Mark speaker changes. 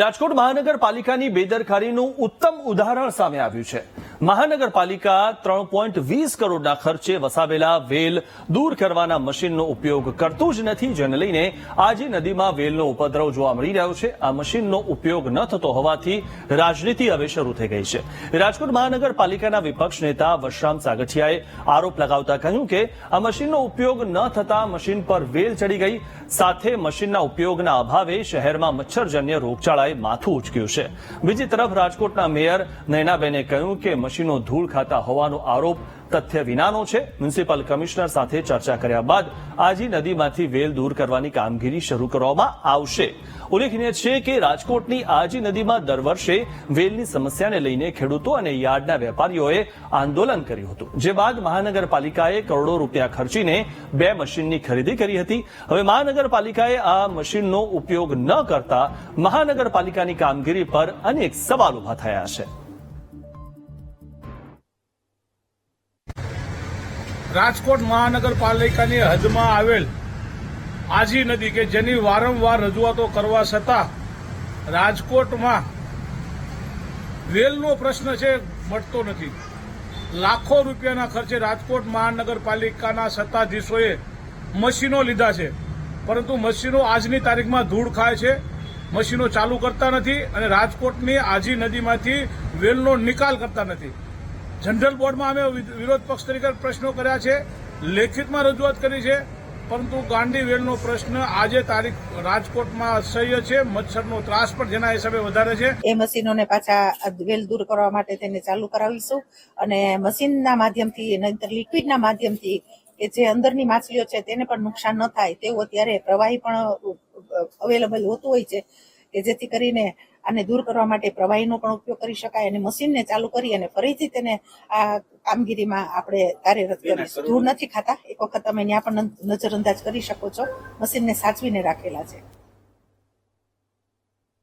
Speaker 1: રાજકોટ મહાનગરપાલિકાની બેદરકારીનું ઉત્તમ ઉદાહરણ સામે આવ્યું છે. મહાનગરપાલિકા ત્રણ પોઈન્ટ વીસ કરોડના ખર્ચે વસાવેલા વેલ દૂર કરવાના મશીનનો ઉપયોગ કરતું જ નથી, જેને લઈને આજે નદીમાં વેલનો ઉપદ્રવ જોવા મળી રહ્યો છે. આ મશીનનો ઉપયોગ ન થતો હોવાથી રાજનીતિ હવે શરૂ થઈ ગઈ છે. રાજકોટ મહાનગરપાલિકાના વિપક્ષ નેતા વશરામ સાગઠિયાએ આરોપ લગાવતા કહ્યું કે આ મશીનનો ઉપયોગ ન થતા મશીન પર વેલ ચડી ગઈ. સાથે મશીનના ઉપયોગના અભાવે શહેરમાં મચ્છરજન્ય રોગચાળાએ માથું ઉચક્યું છે. બીજી તરફ રાજકોટના મેયર નયનાબેને કહ્યું કે મશીનો ધૂળ ખાતા હોવાનો આરોપ તથ્ય વિનાનો છે. મ્યુનિસિપલ કમિશનર સાથે ચર્ચા કર્યા બાદ આજી નદીમાંથી વેલ દૂર કરવાની કામગીરી શરૂ કરવામાં આવશે. ઉલ્લેખનીય છે કે રાજકોટની આજી નદીમાં દર વર્ષે વેલની સમસ્યાને લઈને ખેડૂતો અને યાર્ડના વેપારીઓએ આંદોલન કર્યું હતું. જે બાદ મહાનગરપાલિકાએ કરોડો રૂપિયા ખર્ચીને બે મશીનની ખરીદી કરી હતી. હવે મહાનગરપાલિકાએ આ મશીનનો ઉપયોગ ન કરતા મહાનગરપાલિકાની કામગીરી પર અનેક સવાલ ઊભા થયા છે.
Speaker 2: રાજકોટ મહાનગરપાલિકાની હદમાં આવેલ આજી નદી કે જેની વારંવાર રજૂઆતો કરવા છતાં રાજકોટમાં રેલનો પ્રશ્ન છે મટતો નથી. લાખો રૂપિયાના ખર્ચે રાજકોટ મહાનગરપાલિકાના સત્તાધીશોએ મશીનો લીધા છે. પરંતુ મશીનો આજની તારીખમાં ધૂળ ખાય છે. મશીનો ચાલુ કરતા નથી અને રાજકોટની આજી નદીમાંથી વેલનો નિકાલ કરતા નથી. જનરલ બોર્ડમાં અમે વિરોધ પક્ષ તરીકે પ્રશ્નો કર્યા છે, લેખિતમાં રજૂઆત કરી છે, પરંતુ ગાંડી વેલનો પ્રશ્ન આજે તારીખ રાજકોટમાં અસહ્ય છે, મચ્છરનો ત્રાસ પણ જેના હિસાબે વધારે છે.
Speaker 3: એ મશીનોને પાછા વેલ દૂર કરવા માટે તેને ચાલુ કરાવીશું અને મશીનના માધ્યમથી નહીતર લિક્વિડના માધ્યમથી કે જે અંદરની માછલીઓ છે તેને પણ નુકસાન ન થાય. તેવું અત્યારે પ્રવાહી પણ અવેલેબલ હોતું હોય છે કે જેથી કરીને આને દૂર કરવા માટે પ્રવાહીનો પણ ઉપયોગ કરી શકાય અને મશીનને ચાલુ કરી અને ફરીથી તેને આ કામગીરીમાં આપણે કાર્યરત કરીશું. ધૂળ નથી ખાતા. એક વખત તમે ત્યાં પણ નજરઅંદાજ કરી શકો છો. મશીનને સાચવીને રાખેલા છે.